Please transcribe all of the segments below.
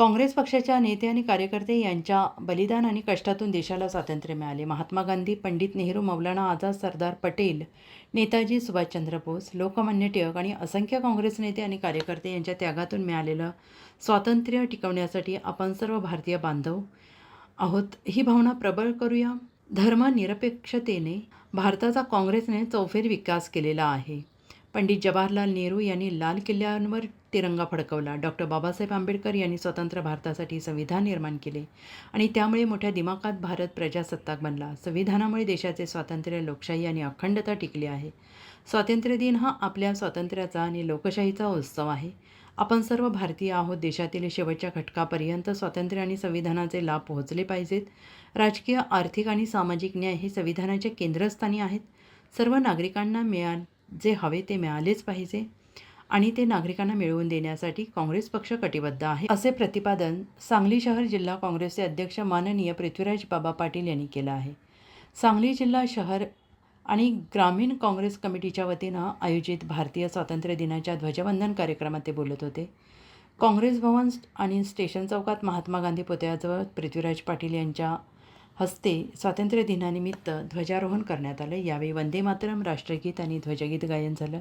काँग्रेस पक्षाच्या नेते आणि कार्यकर्ते यांच्या बलिदान आणि कष्टातून देशाला स्वातंत्र्य मिळाले. महात्मा गांधी पंडित नेहरू मौलाना आझाद सरदार पटेल नेताजी सुभाषचंद्र बोस लोकमान्य टिळक आणि असंख्य काँग्रेस नेते आणि कार्यकर्ते यांच्या त्यागातून मिळालेलं स्वातंत्र्य टिकवण्यासाठी आपण सर्व भारतीय बांधव आहोत. ही भावना प्रबळ करूया. धर्मनिरपेक्षतेने भारताचा काँग्रेसने चौफेर विकास केलेला आहे. पंडित जवाहरलाल नेहरू यांनी लाल किल्ल्यावर तिरंगा फडकवला. डॉक्टर बाबासाहेब आंबेडकर यांनी स्वतंत्र भारतासाठी संविधान निर्माण केले आणि त्यामुळे मोठ्या दिमाकात भारत प्रजासत्ताक बनला. संविधानामुळे देशाचे स्वातंत्र्य लोकशाही आणि अखंडता टिकली आहे. स्वातंत्र्य दिन हा आपल्या स्वातंत्र्याचा आणि लोकशाहीचा उत्सव आहे. आपण सर्व भारतीय आहोत. देशातील शेवटच्या घटकापर्यंत स्वातंत्र्य आणि संविधानाचे लाभ पोहोचले पाहिजेत. राजकीय आर्थिक आणि सामाजिक न्याय हे संविधानाच्या केंद्रस्थानी आहेत. सर्व नागरिकांना मिळाल जे हवे ते मिळालेच पाहिजे आणि ते नागरिकांना मिळवून देण्यासाठी काँग्रेस पक्ष कटिबद्ध आहे असे प्रतिपादन सांगली शहर जिल्हा काँग्रेसचे अध्यक्ष माननीय पृथ्वीराज बाबा पाटील यांनी केलं आहे. सांगली जिल्हा शहर आणि ग्रामीण काँग्रेस कमिटीच्या वतीनं आयोजित भारतीय स्वातंत्र्य दिनाच्या ध्वजवंदन कार्यक्रमात ते बोलत होते. काँग्रेस भवन आणि स्टेशन चौकात महात्मा गांधी पुतळ्याजवळ पृथ्वीराज पाटील यांच्या हस्ते स्वातंत्र्य दिनानिमित्त ध्वजारोहण करण्यात आलं. यावेळी वंदे मातरम राष्ट्रगीत आणि ध्वजगीत गायन झालं.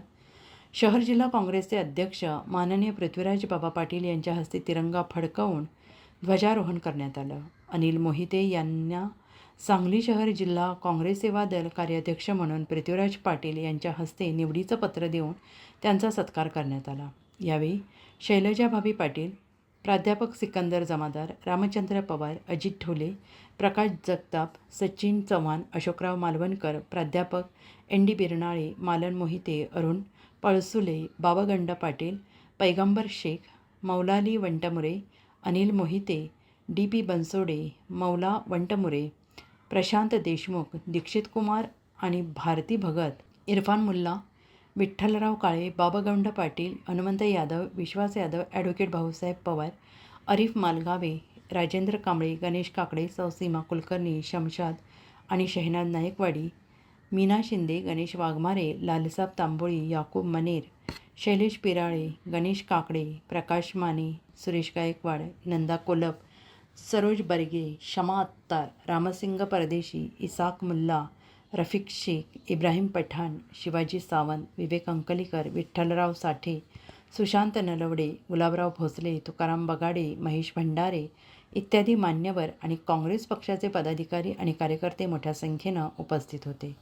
शहर जिल्हा काँग्रेसचे अध्यक्ष माननीय पृथ्वीराज बाबा पाटील यांच्या हस्ते तिरंगा फडकवून ध्वजारोहण करण्यात आलं. अनिल मोहिते यांना सांगली शहर जिल्हा काँग्रेस सेवा दल कार्याध्यक्ष म्हणून पृथ्वीराज पाटील यांच्या हस्ते निवडीचं पत्र देऊन त्यांचा सत्कार करण्यात आला. यावेळी शैलजा भाभी पाटील प्राध्यापक सिकंदर जमादार रामचंद्र पवार अजित ढोले प्रकाश जगताप सचिन चव्हाण अशोकराव मालवणकर प्राध्यापक N D Birnale Malan Mohite Arun Palsule Babagand Patil Paigambar Shaikh Maulali Vantmure Anil Mohite D P Bansode Maula Vantmure Prashant Deshmukh Dixit Kumar आणि भारती भगत इरफान मुल्ला विठ्ठलराव काळे बाबागौंड पाटील हनुमंत यादव विश्वास यादव ॲडव्होकेट भाऊसाहेब पवार अरिफ मालगावे राजेंद्र कांबळे गणेश काकडे सौसीमा कुलकर्णी शमशाद आणि शहनाज नायकवाडी मीना शिंदे गणेश वाघमारे लालसाब तांबोळी याकूब मनेर शैलेश पिराळे गणेश काकडे प्रकाश माने सुरेश गायकवाड नंदा कोलप सरोज बर्गे शमा अत्तार रामसिंग परदेशी इसाक मुल्ला रफिक शेख इब्राहिम पठाण शिवाजी सावंत विवेक अंकलीकर विठ्ठलराव साठे सुशांत नलवडे गुलाबराव भोसले तुकाराम बगाडे महेश भंडारे इत्यादी मान्यवर आणि काँग्रेस पक्षाचे पदाधिकारी आणि कार्यकर्ते मोठ्या संख्येनं उपस्थित होते.